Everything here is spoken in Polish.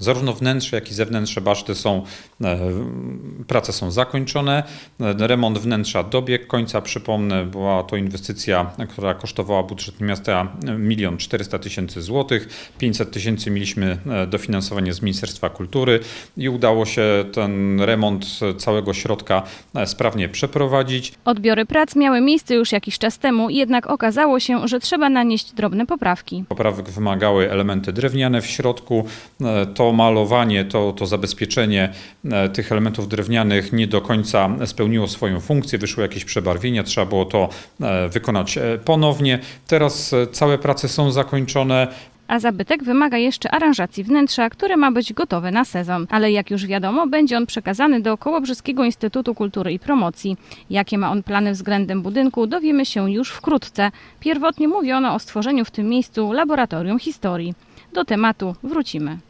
Zarówno wnętrze, jak i zewnętrzne baszty są, e, prace są zakończone. E, Remont wnętrza dobiegł końca. Przypomnę, była to inwestycja, która kosztowała budżet miasta 1 400 tysięcy złotych. 500 tysięcy mieliśmy e, dofinansowanie z Ministerstwa Kultury i udało się ten remont całego środka sprawnie przeprowadzić. Odbiory prac miały miejsce już jakiś czas temu, jednak okazało się, że trzeba nanieść drobne poprawki. Poprawek wymagały elementy drewniane w środku. E, Malowanie, to, to zabezpieczenie e, tych elementów drewnianych nie do końca spełniło swoją funkcję. Wyszły jakieś przebarwienia, trzeba było to e, wykonać e, ponownie. Teraz całe prace są zakończone. A zabytek wymaga jeszcze aranżacji wnętrza, które ma być gotowe na sezon. Ale jak już wiadomo, będzie on przekazany do Kołobrzyskiego Instytutu Kultury i Promocji. Jakie ma on plany względem budynku, dowiemy się już wkrótce. Pierwotnie mówiono o stworzeniu w tym miejscu laboratorium historii. Do tematu wrócimy.